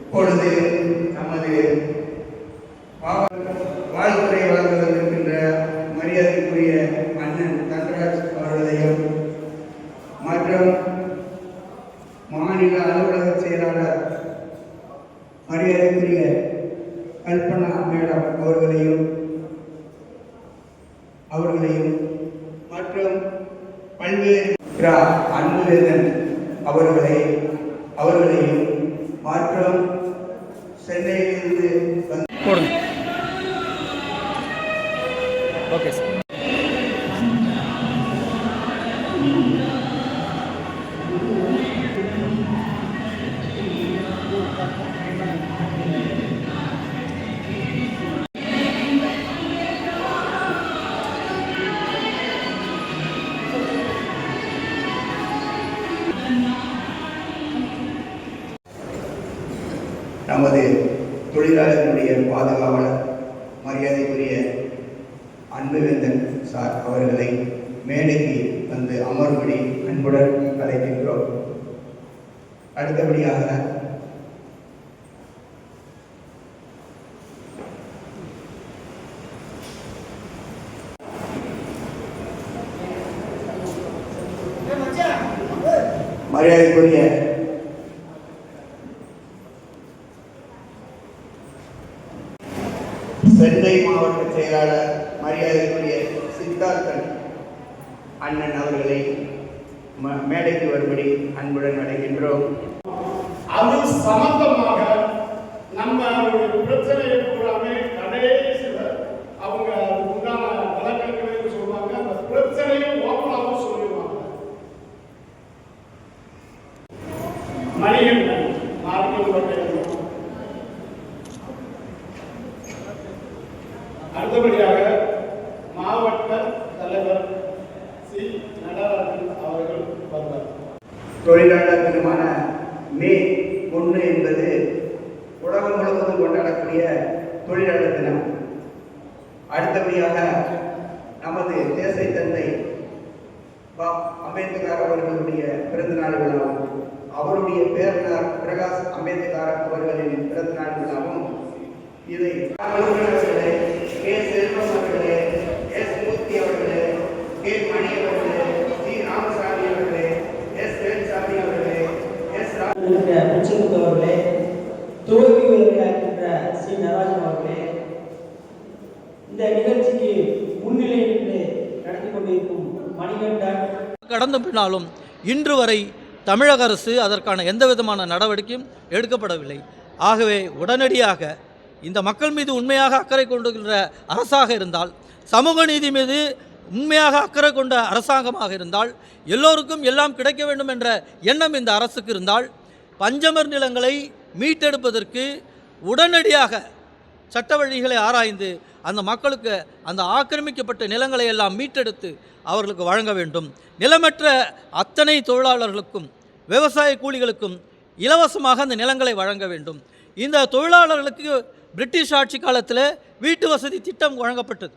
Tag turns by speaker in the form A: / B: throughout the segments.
A: இப்பொழுது நமது வா- வாழ்த்துறை வழங்க மரியாதைக்குரிய அண்ணன் தங்கராஜ் அவர்களையும் மற்றும் மாநில அலுவலக செயலாளர் மரியாதைக்குரிய கல்பனா மேடம் அவர்களையும் அவர்களையும் மற்றும் பல்வேறு கிரா அன்புவேதன் அவர்களை அவர்களையும் மாற்றம் சென்னையிலிருந்து வந்து
B: போடுங்க. ஓகே சார்
A: தொழிலாளர்களுடைய பாதுகாவலர் மரியாதைக்குரிய அன்புவேந்தன் சார் அவர்களை மேடைக்கு வந்து அமர்வுபடி அன்புடன் அழைக்கின்றோம். அடுத்தபடியாக மரியாதைக்குரிய சென்னை மாவட்ட செயலாளர் மரியாதைக்குரிய சித்தார்த்தன் அண்ணன் அவர்களை மேடைக்கு வரும்படி அன்புடன் அடைகின்றோம்
C: அது சம்பந்தமாக நம்ம ஒரு பிரச்சனையை பூராமே கடைசியில் அவங்க அதுக்கு உண்டான விளக்கங்களையும் சொல்லுவாங்க அந்த பிரச்சனையும் ஓப்பனாகவும் சொல்லிடுவாங்க மணிகண்டன் மார்க்கெட் அடுத்தபடியாக மாவட்ட தலைவர் சி நடராஜன் அவர்கள் வந்தார்
A: தொழிலாளர் தினமான மே ஒன்று என்பது உலகம் முழுவதும் கொண்டாடக்கூடிய தொழிலாளர் தினம் அடுத்தபடியாக நமது தேசை தந்தை பா அம்பேத்கர் அவர்களுடைய பிறந்தநாள் விழாவும் அவருடைய பேரனார் பிரகாஷ் அம்பேத்கர் அவர்களின் பிறந்தநாள் விழாவும் இதை அவர்களே கே. செல்வம் அவர்களே எஸ் மூர்த்தி அவர்களே கே. மணி அவர்களே ஜி ராமசாமி அவர்களே எஸ் வேல்சாமி அவர்களே எஸ்
D: அவர்களே ஸ்ரீ நடராஜன் அவர்களே இந்த நிகழ்ச்சிக்கு முன்னிலை நின்று நடத்தி கொண்டிருக்கும் மணிகண்டன்
B: கடந்த பின்னாலும் இன்று வரை தமிழக அரசு அதற்கான எந்த விதமான நடவடிக்கையும் எடுக்கப்படவில்லை. ஆகவே உடனடியாக இந்த மக்கள் மீது உண்மையாக அக்கறை கொண்டுகின்ற அரசாக இருந்தால் சமூக நீதி மீது உண்மையாக அக்கறை கொண்ட அரசாங்கமாக இருந்தால் எல்லோருக்கும் எல்லாம் கிடைக்க வேண்டும் என்ற எண்ணம் இந்த அரசுக்கு இருந்தால் பஞ்சமர் நிலங்களை மீட்டெடுப்பதற்கு உடனடியாக சட்ட வழிகளை ஆராய்ந்து அந்த மக்களுக்கு அந்த ஆக்கிரமிக்கப்பட்ட நிலங்களை எல்லாம் மீட்டெடுத்து அவர்களுக்கு வழங்க வேண்டும். நிலமற்ற அத்தனை தொழிலாளர்களுக்கும் விவசாய கூலிகளுக்கும் இலவசமாக அந்த நிலங்களை வழங்க வேண்டும். இந்த தொழிலாளர்களுக்கு பிரிட்டிஷ் ஆட்சி காலத்தில் வீட்டு வசதி திட்டம் வழங்கப்பட்டது.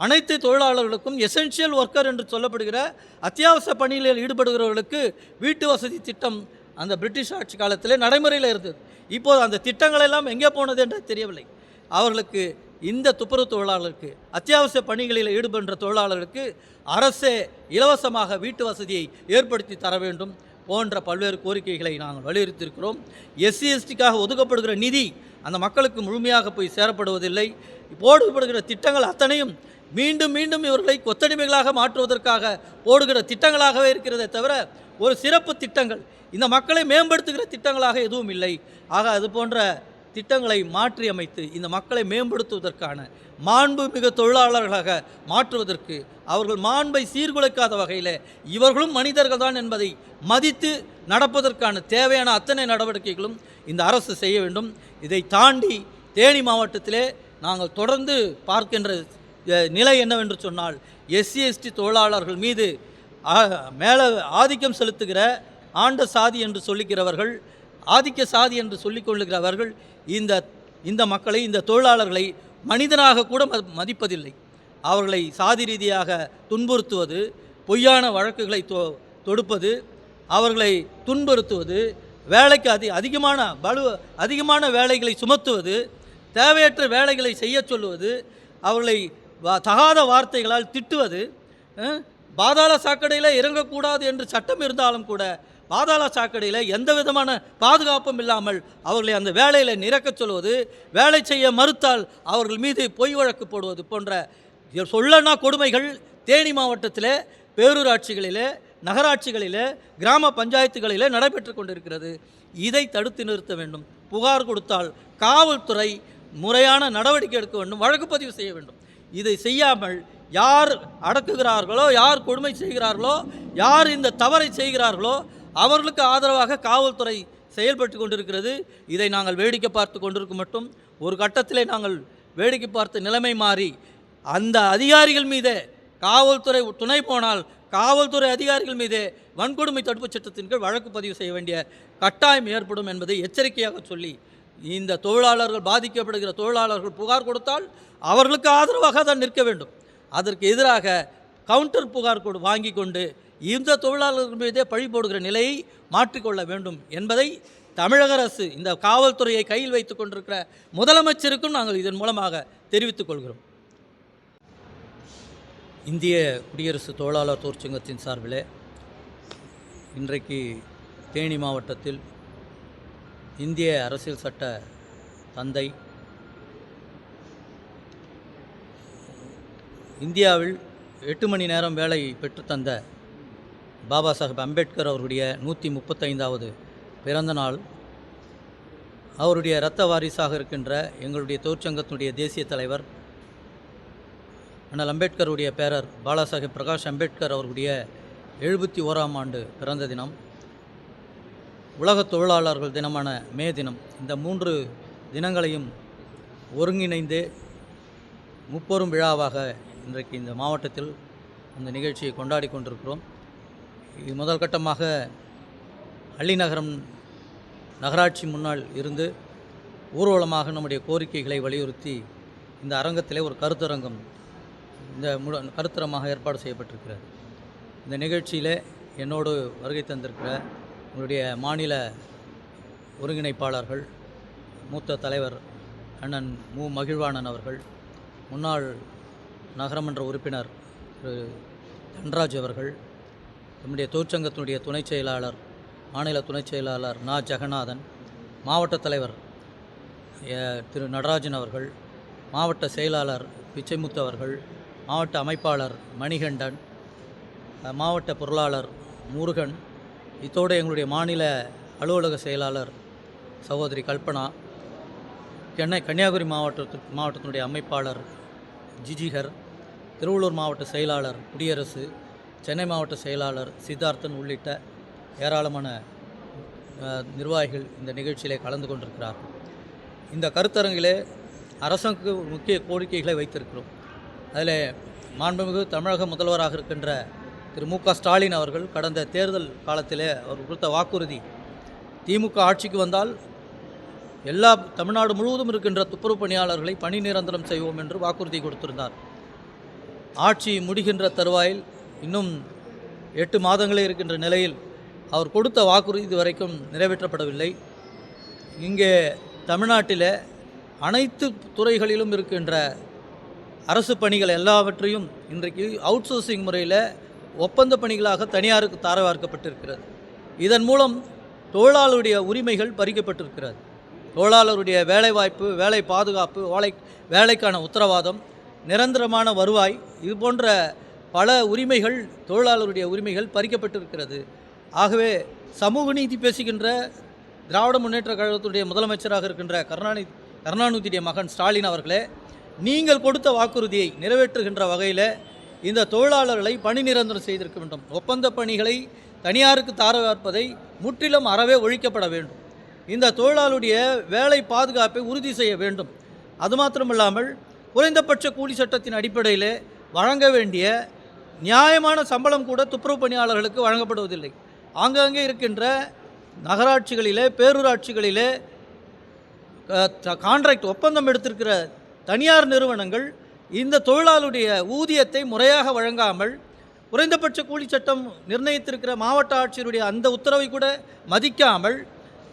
B: அனைத்து தொழிலாளர்களுக்கும் எசென்ஷியல் ஒர்க்கர் என்று சொல்லப்படுகிற அத்தியாவசிய பணிகளில் ஈடுபடுகிறவர்களுக்கு வீட்டு வசதி திட்டம் அந்த பிரிட்டிஷ் ஆட்சி காலத்தில் நடைமுறையில் இருந்தது. இப்போது அந்த திட்டங்கள் எல்லாம் எங்கே போனது என்று தெரியவில்லை. அவர்களுக்கு இந்த துப்புரவு தொழிலாளருக்கு அத்தியாவசிய பணிகளில் ஈடுபடுற தொழிலாளர்களுக்கு அரசே இலவசமாக வீட்டு வசதியை ஏற்படுத்தி தர வேண்டும் போன்ற பல்வேறு கோரிக்கைகளை நாங்கள் வலியுறுத்தியிருக்கிறோம். எஸ்சி எஸ்டிக்காக ஒதுக்கப்படுகிற நிதி அந்த மக்களுக்கு முழுமையாக போய் சேரப்படுவதில்லை. போடுபடுகிற திட்டங்கள் அத்தனையும் மீண்டும் மீண்டும் இவர்களை கொத்தடிமைகளாக மாற்றுவதற்காக போடுகிற திட்டங்களாகவே இருக்கிறதே தவிர ஒரு சிறப்பு திட்டங்கள் இந்த மக்களை மேம்படுத்துகிற திட்டங்களாக எதுவும் இல்லை. ஆக அது போன்ற திட்டங்களை மாற்றி அமைத்து இந்த மக்களை மேம்படுத்துவதற்கான மாண்புமிகு தொழிலாளர்களாக மாற்றுவதற்கு அவர்கள் மாண்பை சீர்குலைக்காத வகையில் இவர்களும் மனிதர்கள் தான் என்பதை மதித்து நடப்பதற்கான தேவையான அத்தனை நடவடிக்கைகளும் இந்த அரசு செய்ய வேண்டும். இதை தாண்டி தேனி மாவட்டத்திலே நாங்கள் தொடர்ந்து பார்க்கின்ற நிலை என்னவென்று சொன்னால் எஸ்சி எஸ்டி தொழிலாளர்கள் மீது மேலே ஆதிக்கம் செலுத்துகிற ஆண்ட சாதி என்று சொல்லிக்கிறவர்கள் ஆதிக்க சாதி என்று சொல்லிக்கொள்ளுகிறவர்கள் இந்த இந்த மக்களை இந்த தொழிலாளர்களை மனிதனாக கூட மதிப்பதில்லை. அவர்களை சாதி ரீதியாக துன்புறுத்துவது பொய்யான வழக்குகளை தொ தொடுப்பது அவர்களை துன்புறுத்துவது வேலைக்கு அதி அதிகமான பலு அதிகமான வேலைகளை சுமத்துவது தேவையற்ற வேலைகளை செய்யச் சொல்லுவது அவர்களை தகாத வார்த்தைகளால் திட்டுவது பாதாள சாக்கடையில் இறங்கக்கூடாது என்று சட்டம் இருந்தாலும் கூட பாதாள சாக்கடையில் எந்த விதமான பாதுகாப்பும் இல்லாமல் அவர்களை அந்த வேலையில் நிரக்கச் சொல்வது வேலை செய்ய மறுத்தால் அவர்கள் மீது பொய் வழக்கு போடுவது போன்ற சொல்லனா கொடுமைகள் தேனி மாவட்டத்தில் பேரூராட்சிகளிலே நகராட்சிகளிலே கிராம பஞ்சாயத்துகளிலே நடைபெற்று கொண்டிருக்கிறது. இதை தடுத்து நிறுத்த வேண்டும். புகார் கொடுத்தால் காவல்துறை முறையான நடவடிக்கை எடுக்க வேண்டும். வழக்கு பதிவு செய்ய வேண்டும். இதை செய்யாமல் யார் அடக்குகிறார்களோ யார் கொடுமை செய்கிறார்களோ யார் இந்த தவறை செய்கிறார்களோ அவர்களுக்கு ஆதரவாக காவல்துறை செயல்பட்டு கொண்டிருக்கிறது. இதை நாங்கள் வேடிக்கை பார்த்து கொண்டிருக்கும் மட்டும். ஒரு கட்டத்திலே நாங்கள் வேடிக்கை பார்த்து நிலைமை மாறி அந்த அதிகாரிகள் மீதே காவல்துறை துணை போனால் காவல்துறை அதிகாரிகள் மீதே வன்கொடுமை தடுப்புச் சட்டத்தின் கீழ் வழக்கு பதிவு செய்ய வேண்டிய கட்டாயம் ஏற்படும் என்பதை எச்சரிக்கையாக சொல்லி இந்த தொழிலாளர்கள் பாதிக்கப்படுகிற தொழிலாளர்கள் புகார் கொடுத்தால் அவர்களுக்கு ஆதரவாக தான் நிற்க வேண்டும். அதற்கு எதிராக கவுண்டர் புகார் கொடு வாங்கி கொண்டு இந்த தொழிலாளர்கள் மீதே பழி போடுகிற நிலையை மாற்றிக்கொள்ள வேண்டும் என்பதை தமிழக அரசு இந்த காவல்துறையை கையில் வைத்துக் கொண்டிருக்கிற முதலமைச்சருக்கும் நாங்கள் இதன் மூலமாக தெரிவித்துக் கொள்கிறோம். இந்திய குடியரசு தொழிலாளர் தொழிற்சங்கத்தின் சார்பில் இன்றைக்கு தேனி மாவட்டத்தில் இந்திய அரசியல் சட்ட தந்தை இந்தியாவில் எட்டு மணி நேரம் வேலை பெற்றுத்தந்த பாபா சாஹிப் அம்பேத்கர் அவருடைய நூற்றி முப்பத்தைந்தாவது பிறந்த நாள். அவருடைய இரத்த வாரிசாக இருக்கின்ற எங்களுடைய தொழிற்சங்கத்தினுடைய தேசிய தலைவர் அண்ணல் அம்பேத்கருடைய பேரர் பாலாசாஹேப் பிரகாஷ் அம்பேத்கர் அவருடைய எழுபத்தி ஓராம் ஆண்டு பிறந்த தினம். உலக தொழிலாளர்கள் தினமான மே தினம். இந்த மூன்று தினங்களையும் ஒருங்கிணைந்து முப்பெரும் விழாவாக இன்றைக்கு இந்த மாவட்டத்தில் அந்த நிகழ்ச்சியை கொண்டாடி கொண்டிருக்கிறோம். முதல் கட்டமாக அள்ளிநகரம் நகராட்சி முன்னால் இருந்து ஊர்வலமாக நம்முடைய கோரிக்கைகளை வலியுறுத்தி இந்த அரங்கத்திலே ஒரு கருத்தரங்கம் இந்த முழு கருத்தரமாக ஏற்பாடு செய்யப்பட்டிருக்கிறது. இந்த நிகழ்ச்சியில் என்னோடு வருகை தந்திருக்கிற உங்களுடைய மாநில ஒருங்கிணைப்பாளர்கள் மூத்த தலைவர் அண்ணன் மு. மகிழ்வாணன் அவர்கள் முன்னாள் நகரமன்ற உறுப்பினர் திரு தன்ராஜ் அவர்கள் நம்முடைய தொழிற்சங்கத்தினுடைய துணைச் செயலாளர் மாநில துணைச் செயலாளர் நா. ஜெகநாதன் மாவட்ட தலைவர் திரு. நடராஜன் அவர்கள் மாவட்ட செயலாளர் பிச்சைமுத்து அவர்கள் மாவட்ட அமைப்பாளர் மணிகண்டன் மாவட்ட பொருளாளர் முருகன் இத்தோடு எங்களுடைய மாநில அலுவலக செயலாளர் சகோதரி கல்பனா சென்னை கன்னியாகுமரி மாவட்டத்து மாவட்டத்தினுடைய அமைப்பாளர் ஜிஜிகர் திருவள்ளூர் மாவட்ட செயலாளர் குடியரசு சென்னை மாவட்ட செயலாளர் சித்தார்த்தன் உள்ளிட்ட ஏராளமான நிர்வாகிகள் இந்த நிகழ்ச்சியிலே கலந்து கொண்டிருக்கிறார்கள். இந்த கருத்தரங்கிலே அரசுக்கு முக்கிய கோரிக்கைகளை வைத்திருக்கிறோம். அதில் மாண்புமிகு தமிழக முதல்வராக இருக்கின்ற திரு. மு. க. ஸ்டாலின் அவர்கள் கடந்த தேர்தல் காலத்திலே அவர் கொடுத்த வாக்குறுதி திமுக ஆட்சிக்கு வந்தால் எல்லா தமிழ்நாடு முழுவதும் இருக்கின்ற துப்புரவு பணியாளர்களை பணி நிரந்தரம் செய்வோம் என்று வாக்குறுதி கொடுத்திருந்தார். ஆட்சி முடிகின்ற தருவாயில் இன்னும் எட்டு மாதங்களே இருக்கின்ற நிலையில் அவர் கொடுத்த வாக்குறுதி இதுவரைக்கும் நிறைவேற்றப்படவில்லை. இங்கே தமிழ்நாட்டில் அனைத்து துறைகளிலும் இருக்கின்ற அரசு பணிகள் எல்லாவற்றையும் இன்றைக்கு அவுட் சோர்சிங் முறையில் ஒப்பந்த பணிகளாக தனியாருக்கு தார வார்க்கப்பட்டிருக்கிறது இதன் மூலம் தொழிலாளருடைய உரிமைகள் பறிக்கப்பட்டிருக்கிறது. தொழிலாளருடைய வேலைவாய்ப்பு வேலை பாதுகாப்பு வேலை வேலைக்கான உத்தரவாதம் நிரந்தரமான வருவாய் இது போன்ற பல உரிமைகள் தொழிலாளருடைய உரிமைகள் பறிக்கப்பட்டிருக்கிறது. ஆகவே சமூக நீதி பேசுகின்ற திராவிட முன்னேற்ற கழகத்துடைய முதலமைச்சராக இருக்கின்ற கருணாநிதி கருணாநிதியுடைய மகன் ஸ்டாலின் அவர்களே நீங்கள் கொடுத்த வாக்குறுதியை நிறைவேற்றுகின்ற வகையில் இந்த தொழிலாளர்களை பணி நிரந்தரம் செய்திருக்க வேண்டும். ஒப்பந்த பணிகளை தனியாருக்கு தார வார்ப்பதை முற்றிலும் அறவே ஒழிக்கப்பட வேண்டும். இந்த தொழிலாளருடைய வேலை பாதுகாப்பை உறுதி செய்ய வேண்டும். அது மாத்திரமில்லாமல் குறைந்தபட்ச கூலி சட்டத்தின் அடிப்படையில் வழங்க வேண்டிய நியாயமான சம்பளம் கூட துப்புரவு பணியாளர்களுக்கு வழங்கப்படுவதில்லை. ஆங்காங்கே இருக்கின்ற நகராட்சிகளிலே பேரூராட்சிகளிலே கான்ட்ராக்ட் ஒப்பந்தம் எடுத்திருக்கிற தனியார் நிறுவனங்கள் இந்த தொழிலாளருடைய ஊதியத்தை முறையாக வழங்காமல் குறைந்தபட்ச கூலி சட்டம் நிர்ணயித்திருக்கிற மாவட்ட ஆட்சியருடைய அந்த உத்தரவை கூட மதிக்காமல்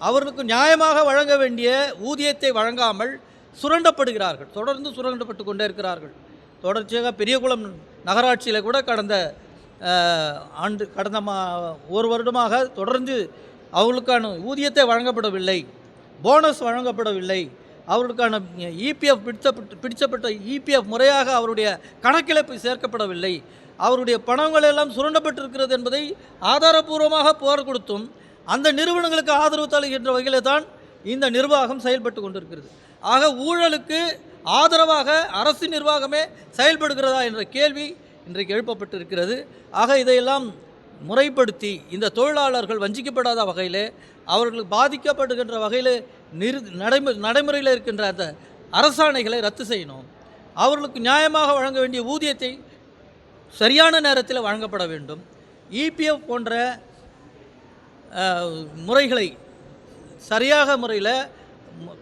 B: அவர்களுக்கு நியாயமாக வழங்க வேண்டிய ஊதியத்தை வழங்காமல் சுரண்டப்படுகிறார்கள். தொடர்ந்து சுரண்டப்பட்டு கொண்டே இருக்கிறார்கள். தொடர்ச்சியாக பெரியகுளம் நகராட்சியில் கூட கடந்த ஆண்டு கடந்த மா ஒரு வருடமாக தொடர்ந்து அவர்களுக்கான ஊதியத்தை வழங்கப்படவில்லை போனஸ் வழங்கப்படவில்லை. அவர்களுக்கான இபிஎஃப் பிடித்தப்பட்டு பிடிச்சப்பட்ட இபிஎஃப் முறையாக அவருடைய கணக்கில் போய் சேர்க்கப்படவில்லை. அவருடைய பணங்கள் எல்லாம் சுரண்டப்பட்டிருக்கிறது என்பதை ஆதாரபூர்வமாக புகார் கொடுத்தும் அந்த நிறுவனங்களுக்கு ஆதரவு தருகின்ற வகையில் தான் இந்த நிர்வாகம் செயல்பட்டு கொண்டிருக்கிறது. ஆக ஊழலுக்கு ஆதரவாக அரசு நிர்வாகமே செயல்படுகிறதா என்ற கேள்வி இன்றைக்கு எழுப்பப்பட்டிருக்கிறது. ஆக இதையெல்லாம் முறைப்படுத்தி இந்த தொழிலாளர்கள் வஞ்சிக்கப்படாத வகையில் அவர்களுக்கு பாதிக்கப்படுகின்ற வகையில் நிறு நடைமு நடைமுறையில் இருக்கின்ற அந்த அரசாணைகளை ரத்து செய்யணும். அவர்களுக்கு நியாயமாக வழங்க வேண்டிய ஊதியத்தை சரியான நேரத்தில் வழங்கப்பட வேண்டும். இபிஎஃப் போன்ற முறைகளை சரியாக முறையில்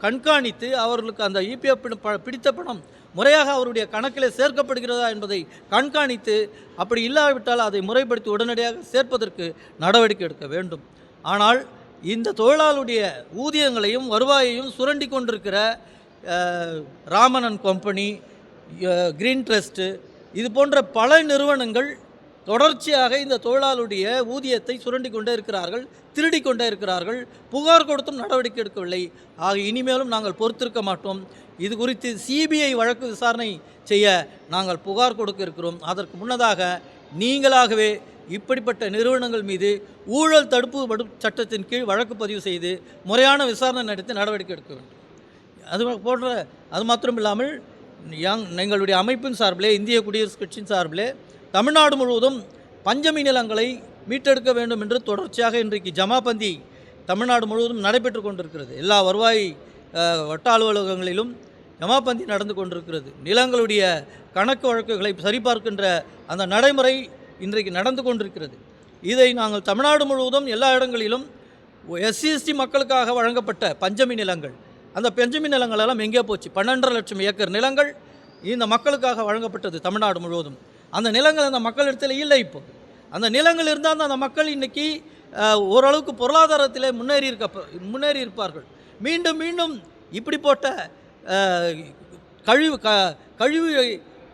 B: கண்காணித்து அவர்களுக்கு அந்த இபிஎஃப் பிடித்த பணம் முறையாக அவருடைய கணக்கில் சேர்க்கப்படுகிறதா என்பதை கண்காணித்து அப்படி இல்லாவிட்டால் அதை முறைப்படுத்தி உடனடியாக சேர்ப்பதற்கு நடவடிக்கை எடுக்க வேண்டும். ஆனால் இந்த தொழிலாளருடைய ஊதியங்களையும் வருவாயையும் சுரண்டி கொண்டிருக்கிற ராமனன் கம்பெனி கிரீன் ட்ரஸ்ட்டு இது போன்ற பல நிறுவனங்கள் தொடர்ச்சியாக இந்த தொழிலாளருடைய ஊதியத்தை சுரண்டி கொண்டே இருக்கிறார்கள் திருடி கொண்டே இருக்கிறார்கள். புகார் கொடுத்தும் நடவடிக்கை எடுக்கவில்லை. ஆக இனிமேலும் நாங்கள் பொறுத்திருக்க மாட்டோம். இது குறித்து சிபிஐ வழக்கு விசாரணை செய்ய நாங்கள் புகார் கொடுக்க இருக்கிறோம். அதற்கு முன்னதாக நீங்களாகவே இப்படிப்பட்ட நிறுவனங்கள் மீது ஊழல் தடுப்பு சட்டத்தின் கீழ் வழக்கு பதிவு செய்து முறையான விசாரணை நடத்தி நடவடிக்கை எடுக்க வேண்டும். அது போன்ற அது மாத்திரம் இல்லாமல் யங் எங்களுடைய அமைப்பின் சார்பிலே இந்திய குடியரசு கட்சியின் சார்பிலே தமிழ்நாடு முழுவதும் பஞ்சமி நிலங்களை மீட்டெடுக்க வேண்டும் என்று தொடர்ச்சியாக இன்றைக்கு ஜமாபந்தி தமிழ்நாடு முழுவதும் நடைபெற்று கொண்டிருக்கிறது. எல்லா வருவாய் வட்ட அலுவலகங்களிலும் ஜமாபந்தி நடந்து கொண்டிருக்கிறது. நிலங்களுடைய கணக்கு வழக்குகளை சரிபார்க்கின்ற அந்த நடைமுறை இன்றைக்கு நடந்து கொண்டிருக்கிறது. இதை நாங்கள் தமிழ்நாடு முழுவதும் எல்லா இடங்களிலும் எஸ்சி எஸ்டி மக்களுக்காக வழங்கப்பட்ட பஞ்சமி நிலங்கள். அந்த பஞ்சமி நிலங்கள் எல்லாம் எங்கே போச்சு. பன்னெண்டரை லட்சம் ஏக்கர் நிலங்கள் இந்த மக்களுக்காக வழங்கப்பட்டது தமிழ்நாடு முழுவதும். அந்த நிலங்கள் அந்த மக்களிடத்தில் இல்லை இப்போ. அந்த நிலங்கள் இருந்தால் தான் அந்த மக்கள் இன்னைக்கு ஓரளவுக்கு பொருளாதாரத்தில் முன்னேறி இருக்க முன்னேறி இருப்பார்கள். மீண்டும் மீண்டும் இப்படி போட்ட கழிவு க கழிவு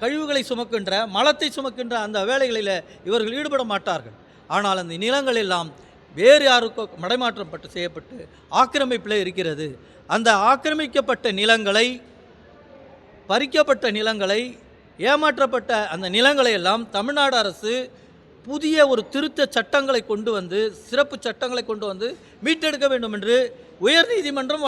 B: கழிவுகளை சுமக்கின்ற மலத்தை சுமக்கின்ற அந்த வேலைகளில் இவர்கள் ஈடுபட மாட்டார்கள். ஆனால் அந்த நிலங்கள் எல்லாம் வேறு யாருக்கோ மடைமாற்றப்பட்டு செய்யப்பட்டு ஆக்கிரமிப்பில் இருக்கிறது. அந்த ஆக்கிரமிக்கப்பட்ட நிலங்களை பறிக்கப்பட்ட நிலங்களை ஏமாற்றப்பட்ட அந்த நிலங்களை எல்லாம் தமிழ்நாடு அரசு புதிய ஒரு திருத்த சட்டங்களை கொண்டு வந்து சிறப்பு சட்டங்களை கொண்டு வந்து மீட்டெடுக்க வேண்டும் என்று உயர்நீதிமன்றம்